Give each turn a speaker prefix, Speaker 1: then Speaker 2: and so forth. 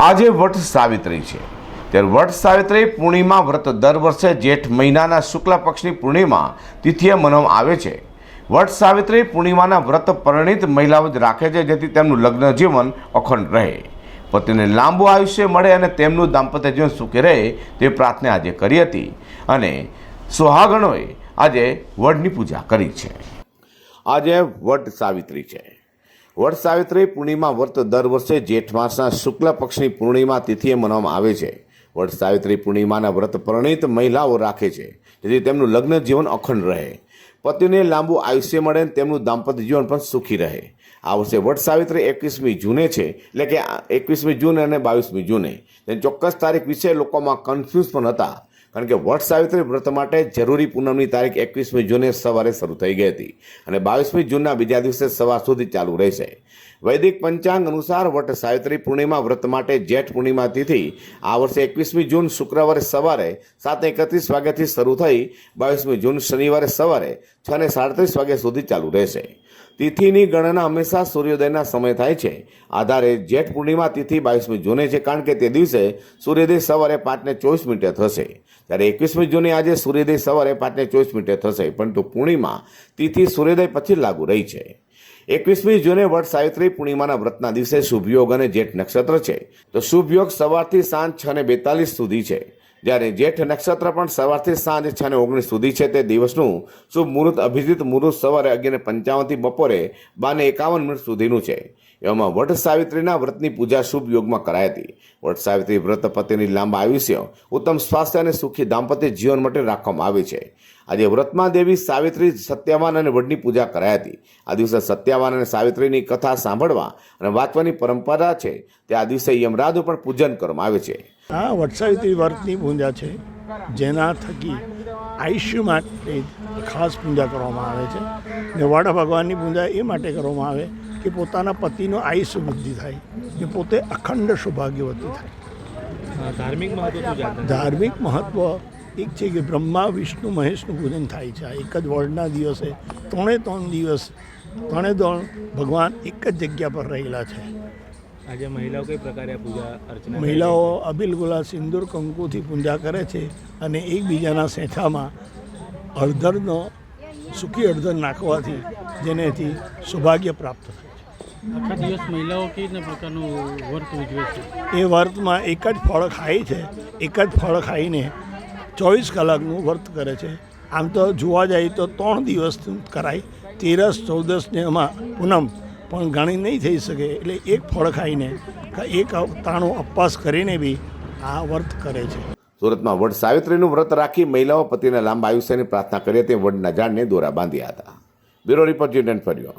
Speaker 1: આજે વટ સાવિત્રી છે. ત્યારે વટ સાવિત્રી પૂર્ણિમા વ્રત દર વર્ષે જેઠ મહિનાના શુક્લ પક્ષની પૂર્ણિમા તિથિએ મનાવવામાં આવે છે. વટ સાવિત્રી પૂર્ણિમાના વ્રત પરિણિત મહિલાઓ જ રાખે છે, જેથી તેમનું લગ્ન જીવન અખંડ રહે. પતિને લાંબુ આયુષ્ય મળે અને તેમનું દાંપત્ય જીવન સુખી રહે તે પ્રાર્થના આજે કરી હતી. અને સુહાગણોએ આજે વડની પૂજા કરી છે. આજે વટ સાવિત્રી છે. વટ સાવિત્રી પૂર્ણિમા વ્રત દર વર્ષે જેઠ માસના શુક્લ પક્ષની પૂર્ણિમા તિથિએ મનાવવામાં આવે છે. વટ સાવિત્રી પૂર્ણિમાના વ્રત પરિણીત મહિલાઓ રાખે છે, જેથી તેમનું લગ્ન જીવન અખંડ રહે. પતિને લાંબુ આયુષ્ય મળે અને તેમનું દાંપત્ય જીવન પણ સુખી રહે. આ વર્ષે વટ સાવિત્રી એકવીસમી જૂને છે, એટલે કે એકવીસમી જૂન અને બાવીસમી જૂને. ચોક્કસ તારીખ વિશે લોકોમાં કન્ફ્યુઝ પણ હતા. કારણ કે વટ સાવિત્રી વ્રત માટે જરૂરી પૂનમની તારીખ એકવીસમી જૂને સવારે શરૂ થઈ ગઈ હતી અને બાવીસમી જૂનના બીજા દિવસે સવાર સુધી ચાલુ રહેશે. વૈદિક પંચાંગ અનુસાર વટ સાવિત્રી પૂર્ણિમા વ્રત માટે જેઠ પૂર્ણિમા તિથિ આ વર્ષે એકવીસમી જૂન શુક્રવારે સવારે સાત એકત્રીસ વાગ્યાથી શરૂ થઈ બાવીસમી જૂન શનિવારે સવારે છ ને સાડત્રીસ વાગ્યા સુધી ચાલુ રહેશે. તિથિની ગણના હંમેશા સૂર્યોદયના સમય થાય છે. આધારે જેઠ પૂર્ણિમા તિથિ બાવીસમી જૂને છે કારણ કે તે દિવસે સૂર્યોદય સવારે પાંચને ચોવીસ મિનિટે થશે. ત્યારે એકવીસમી જૂને આજે સૂર્યોદય સવારે પાંચને ચોવીસ મિનિટે થશે. પરંતુ પૂર્ણિમા તિથિ સૂર્યોદય પછી લાગુ રહી છે. એકવીસમી જૂને વટ સાવિત્રી પૂર્ણિમાના વ્રતના દિવસે શુભયોગ અને જેઠ નક્ષત્ર છે. તો શુભયોગ સવારથી સાંજ છ ને બેતાલીસ સુધી છે. જ્યારે જેઠ નક્ષત્ર પણ સવારથી સાંજ છ ને ઓગણીસ સુધી છે, તે દિવસનું શુભ મુહૂર્ત અભિજીત મુહૂર્ત સવારે અગિયાર પંચાવનથી બપોરે બાને એકાવન મિનિટ સુધીનું છે. એવામાં વટ સાવિત્રીના વ્રતની પૂજા શુભ યોગમાં કરાઈ હતી. વટ સાવિત્રી વ્રત પતિની લાંબા આયુષ્ય, ઉત્તમ સ્વાસ્થ્ય અને સુખી દાંપત્ય જીવન માટે રાખવામાં આવે છે. આજે વ્રતમાં દેવી સાવિત્રી, સત્યવાન અને વડની પૂજા કરાઈ હતી. આ દિવસે સત્યાવાન અને સાવિત્રીની કથા સાંભળવા અને વાંચવાની પરંપરા છે, તે આ દિવસે યમરાજનું પણ પૂજન કરવામાં આવે છે.
Speaker 2: આ વટસાવિત્રી વર્તની પૂજા છે જેના થકી આયુષ્ય માટે ખાસ પૂજા કરવામાં આવે છે. ને વડ ભગવાનની પૂજા એ માટે કરવામાં આવે કે પોતાના પતિનો આયુષ્ય વૃદ્ધિ થાય ને પોતે અખંડ સૌભાગ્યવતી થાય.
Speaker 3: ધાર્મિક મહત્વ?
Speaker 2: ધાર્મિક મહત્ત્વ એક છે કે બ્રહ્મા વિષ્ણુ મહેશનું પૂજન થાય છે. આ એક જ વડના દિવસે ત્રણે ત્રણ દિવસ ત્રણે ત્રણ ભગવાન એક જ જગ્યા પર રહેલા છે.
Speaker 3: આજે મહિલાઓ કઈ પ્રકારે પૂજા અર્ચના
Speaker 2: મહિલાઓ અબિલ ગુલાલ સિંદૂર કંકુથી પૂજા કરે છે અને એકબીજાના સેઠામાં હળદરનો સૂકી હળદર નાખવાથી જેનેથી સૌભાગ્ય પ્રાપ્ત થાય
Speaker 4: આખા દિવસ મહિલાઓ કેવી પ્રકારનું વર્ત ઉજવે છે
Speaker 2: છે? એ વર્તમાં એક જ ફળ ખાય છે એક જ ફળ ખાઈને ચોવીસ કલાકનું વર્ત કરે છે. આમ તો જોવા જાય તો ત્રણ દિવસ કરાય તેરસ ચૌદસ ને એમાં પૂનમ પણ ઘણી નહીં થઈ શકે એટલે એક ફળ ખાઈને એક તાણો અપવાસ કરીને બી આ વ્રત કરે છે.
Speaker 1: સુરતમાં વડ સાવિત્રીનું વ્રત રાખી મહિલાઓ પતિના લાંબા આયુષ્યની પ્રાર્થના કરી હતી વડના ઝાડને દોરા બાંધ્યા હતા. બ્યુરો રિપોર્ટ જીડન ફર્યો.